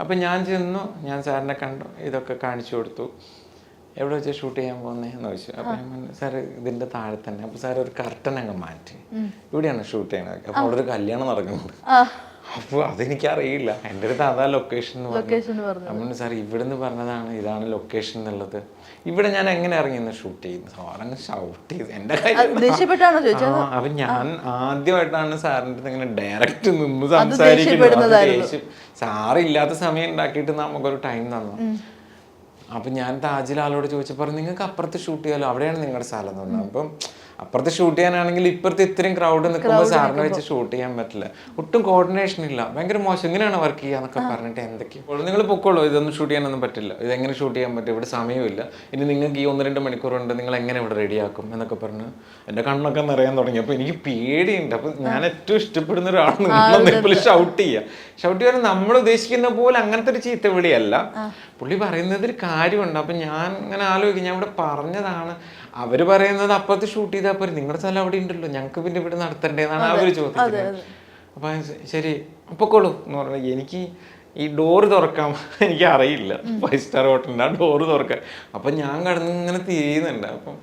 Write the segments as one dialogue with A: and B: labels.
A: അപ്പം ഞാൻ ചെന്നു ഞാൻ സാറിനെ കണ്ടു ഇതൊക്കെ കാണിച്ചു കൊടുത്തു. എവിടെ വെച്ച് ഷൂട്ട് ചെയ്യാൻ പോകുന്നതെന്ന് ചോദിച്ചു. അപ്പം ഞാൻ പറഞ്ഞു സാർ ഇതിന്റെ താഴെ തന്നെ. അപ്പോൾ സാർ ഒരു കർട്ടൻ അങ്ങ് മാറ്റി. ഇവിടെയാണ് ഷൂട്ട് ചെയ്യണത്. അപ്പോൾ അവിടെ ഒരു കല്യാണം നടക്കുന്നുണ്ട്. അപ്പോൾ അതെനിക്കറിയില്ല. എന്റെ അടുത്ത് അതാ ലൊക്കേഷൻ എന്ന് പറഞ്ഞു
B: ലൊക്കേഷൻ ഇവിടെ
A: നിന്ന് സാർ ഇവിടുന്ന് പറഞ്ഞതാണ് ഇതാണ് ലൊക്കേഷൻ എന്നുള്ളത്. ഇവിടെ ഞാൻ എങ്ങനെ ഇറങ്ങി ഷൂട്ട് ചെയ്യുന്നു? സാർ അങ്ങ് ഷൗട്ട് ചെയ്ത് എന്റെ അപ്പൊ ഞാൻ ആദ്യമായിട്ടാണ് സാറിന്റെ അടുത്ത് ഇങ്ങനെ ഡയറക്റ്റ് നിന്ന്. സംസാരിക്കുന്നത്. സാറില്ലാത്ത സമയം ഉണ്ടാക്കിയിട്ട് നമുക്കൊരു ടൈം തന്നു. അപ്പൊ ഞാൻ താജിൽ ആളോട് ചോദിച്ചപ്പോൾ നിങ്ങൾക്ക് അപ്പുറത്ത് ഷൂട്ട് ചെയ്യാലോ? അവിടെയാണ് നിങ്ങളുടെ സ്ഥലം. തന്നെ അപ്പം അപ്പുറത്ത് ഷൂട്ട് ചെയ്യാനാണെങ്കിൽ ഇപ്പുറത്ത് ഇത്രയും ക്രൗഡ് നിൽക്കുമ്പോൾ സാറിനെ വെച്ച് ഷൂട്ട് ചെയ്യാൻ പറ്റില്ല. ഒട്ടും കോർഡിനേഷൻ ഇല്ല. ഭയങ്കര മോശം. ഇങ്ങനെയാണ് വർക്ക് ചെയ്യുക എന്നൊക്കെ പറഞ്ഞിട്ട് എന്തൊക്കെയാണ് നിങ്ങൾ പൊക്കോളൂ. ഇതൊന്നും ഷൂട്ട് ചെയ്യാനൊന്നും പറ്റില്ല. ഇത് എങ്ങനെ ഷൂട്ട് ചെയ്യാൻ പറ്റും? ഇവിടെ സമയമില്ല. ഇനി നിങ്ങൾക്ക് ഈ ഒന്ന് രണ്ട് മണിക്കൂറുണ്ട് നിങ്ങൾ എങ്ങനെ ഇവിടെ റെഡിയാക്കും എന്നൊക്കെ പറഞ്ഞ് എന്റെ കണ്ണൊക്കെ നിറയാൻ തുടങ്ങി. അപ്പോൾ എനിക്ക് പേടിയുണ്ട്. അപ്പോൾ ഞാൻ ഏറ്റവും ഇഷ്ടപ്പെടുന്ന ഒരാൾ ഷൗട്ട് ചെയ്യുക ഷൗട്ട് ചെയ്യാൻ നമ്മൾ ഉദ്ദേശിക്കുന്ന പോലെ അങ്ങനത്തെ ഒരു ചീത്ത വിളിയല്ല. പുള്ളി പറയുന്നതിൽ കാര്യമുണ്ട്. അപ്പം ഞാൻ ഇങ്ങനെ ആലോചിക്കും. ഞാൻ ഇവിടെ പറഞ്ഞതാണ്. അവർ പറയുന്നത് അപ്പുറത്ത് ഷൂട്ട് ചെയ്താൽ പോരെ നിങ്ങളുടെ സ്ഥലം അവിടെ ഉണ്ടല്ലോ ഞങ്ങൾക്ക് പിന്നെ ഇവിടെ നടത്തണ്ടേന്നാണ് അവർ ചോദിക്കുന്നത് അപ്പൊ ഞാൻ ശ- ശരി പൊക്കോളൂ എന്ന് പറഞ്ഞു എനിക്ക് ഈ ഡോറ് തുറക്കാൻ എനിക്ക് അറിയില്ല ഫൈവ് സ്റ്റാർ ഹോട്ടലിന്റെ ആ ഡോറ് തുറക്കാൻ. അപ്പം ഞാൻ കടന്ന് ഇങ്ങനെ തിരിയുന്നുണ്ട്. അപ്പം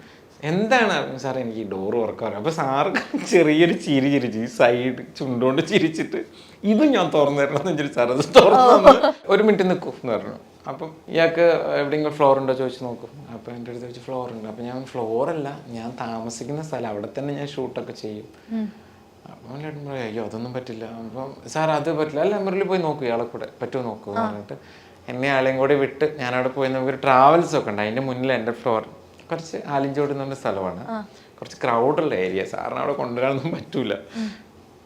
A: എന്താണ് സാർ എനിക്ക് ഈ ഡോറ് തുറക്കാൻ? അപ്പൊ സാറ് ചെറിയൊരു ചിരി ചിരിച്ചു ഈ സൈഡ് ചുണ്ടുകൊണ്ട് ചിരിച്ചിട്ട് ഇതും ഞാൻ തുറന്നു തരണം എന്ന് വിചാരിച്ചു സാർ അത് തുറന്നു ഒരു മിനിറ്റ് നിൽക്കൂ എന്ന് പറഞ്ഞു. അപ്പം ഇയാൾക്ക് എവിടെയെങ്കിലും ഫ്ലോർ ഉണ്ടോ ചോദിച്ചു നോക്കും. അപ്പം എന്റെ അടുത്ത് ചോദിച്ചു ഫ്ലോർ ഉണ്ട്. അപ്പം ഞാൻ ഫ്ലോർ അല്ല ഞാൻ താമസിക്കുന്ന സ്ഥലം. അവിടെ തന്നെ ഞാൻ ഷൂട്ടൊക്കെ ചെയ്യും. അപ്പം ചേട്ടൻ പറയും അയ്യോ അതൊന്നും പറ്റില്ല. അപ്പം സാർ അത് പറ്റില്ല. അല്ല മുറിൽ പോയി നോക്കൂ ഇയാളെ കൂടെ പറ്റുമോ നോക്കൂ എന്ന് പറഞ്ഞിട്ട്. എന്നെ ആളെയും കൂടി വിട്ട് ഞാനവിടെ പോയി നമുക്കൊരു ട്രാവൽസ് ഒക്കെ ഉണ്ട്. അതിന്റെ മുന്നിൽ എന്റെ ഫ്ലോർ കുറച്ച് ആലിഞ്ചോട് എന്ന് പറഞ്ഞ സ്ഥലമാണ്. കുറച്ച് ക്രൗഡുള്ള ഏരിയ സാറിന് അവിടെ കൊണ്ടുവരാനൊന്നും പറ്റൂല.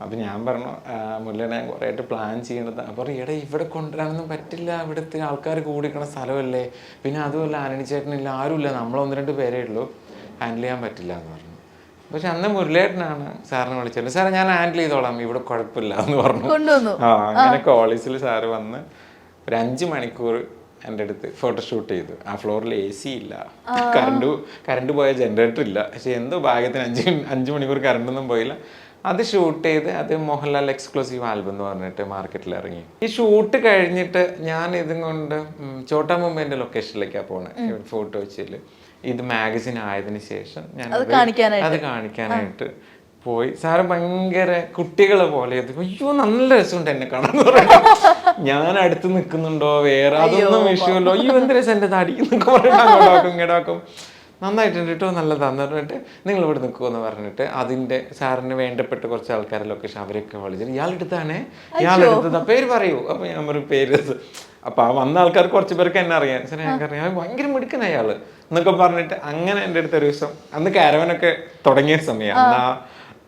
A: അപ്പം ഞാൻ പറഞ്ഞു "ആ, മുല്ലനെ ഞാൻ കുറേ പ്ലാൻ ചെയ്യേണ്ടത് അപ്പോൾ എടാ ഇവിടെ കൊണ്ടുവരാനൊന്നും പറ്റില്ല. ഇവിടുത്തെ ആൾക്കാർ കൂടിക്കണ സ്ഥലമല്ലേ. പിന്നെ അതുമല്ല ആനണി ചേട്ടനില്ല ആരുമില്ല. നമ്മളൊന്ന് രണ്ട് പേരേ ഉള്ളൂ. ഹാൻഡിൽ ചെയ്യാൻ പറ്റില്ല എന്ന് പറഞ്ഞു. പക്ഷെ അന്ന് മുരളിയേട്ടനാണ് സാറിനെ വിളിച്ചത്. സാറേ ഞാൻ ഹാൻഡിൽ ചെയ്തോളാം. ഇവിടെ കുഴപ്പമില്ല എന്ന് പറഞ്ഞു. ആ അങ്ങനെ കോളേജിൽ സാറ് വന്ന് ഒരു അഞ്ച് മണിക്കൂർ എന്റെ അടുത്ത് ഫോട്ടോഷൂട്ട് ചെയ്തു. ആ ഫ്ലോറിൽ എ സി ഇല്ല. കറണ്ട് കറണ്ട് പോയ ജനറേറ്റർ ഇല്ല. പക്ഷെ എന്തോ ഭാഗ്യത്തിന് അഞ്ച് അഞ്ച് മണിക്കൂർ കറണ്ടൊന്നും പോയില്ല. അത് ഷൂട്ട് ചെയ്ത് അത് മോഹൻലാൽ എക്സ്ക്ലൂസീവ് ആൽബം എന്ന് പറഞ്ഞിട്ട് മാർക്കറ്റിൽ ഇറങ്ങി. ഈ ഷൂട്ട് കഴിഞ്ഞിട്ട് ഞാൻ ഇതും കൊണ്ട് ചോട്ടാ മുംബൈന്റെ ലൊക്കേഷനിലേക്കാണ് പോണത് ഫോട്ടോ വെച്ചിൽ. ഇത് മാഗസിൻ ആയതിനു ശേഷം ഞാൻ
B: അത് കാണിക്കാനായിട്ട്.
A: പോയി. സാറ് ഭയങ്കര കുട്ടികളെ പോലെ അയ്യോ നല്ല രസമുണ്ട് എന്നെ കാണാൻ ഞാൻ അടുത്ത് നിൽക്കുന്നുണ്ടോ വേറെ അതൊന്നും വിഷയമല്ലോ. അയ്യോ എന്ത് രസം എന്റെ തടി എന്നൊക്കെ പറഞ്ഞിട്ട് അങ്ങോട്ടാക്കും ഇങ്ങോട്ടാക്കും നന്നായിട്ടുണ്ട് കേട്ടോ നല്ലതാന്ന് പറഞ്ഞിട്ട് നിങ്ങൾ ഇവിടെ നിൽക്കുമെന്ന് പറഞ്ഞിട്ട് അതിന്റെ സാറിന് വേണ്ടപ്പെട്ട കുറച്ച് ആൾക്കാരെ ലൊക്കേഷൻ അവരൊക്കെ വിളിച്ചിട്ട് ഇയാളെടുത്താണ് ഇയാളെടുത്തത് പേര് പറയൂ. അപ്പൊ ഞാൻ പറയും പേര് അപ്പോൾ അപ്പൊ ആ വന്ന ആൾക്കാർ കുറച്ച് പേർക്ക് എന്നെ അറിയാം. സാറേ ഞങ്ങൾക്ക് അറിയാം "ആ, ഭയങ്കര മിടുക്കൻ അയാൾ എന്നൊക്കെ പറഞ്ഞിട്ട് അങ്ങനെ എന്റെ അടുത്ത ഒരു ദിവസം അന്ന് കാരവനൊക്കെ തുടങ്ങിയ സമയം. അന്ന് ആ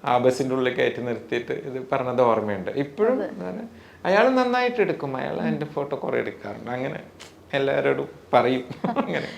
A: ആ ബസ്സിന്റെ ഉള്ളിൽ കയറ്റി നിർത്തിയിട്ട് ഇത് പറഞ്ഞത് ഓർമ്മയുണ്ട്. ഇപ്പോഴും അയാൾ നന്നായിട്ട് എടുക്കും. അയാൾ എന്റെ ഫോട്ടോ കുറേ എടുക്കാറുണ്ട്. അങ്ങനെ എല്ലാവരോടും പറയും. അങ്ങനെ.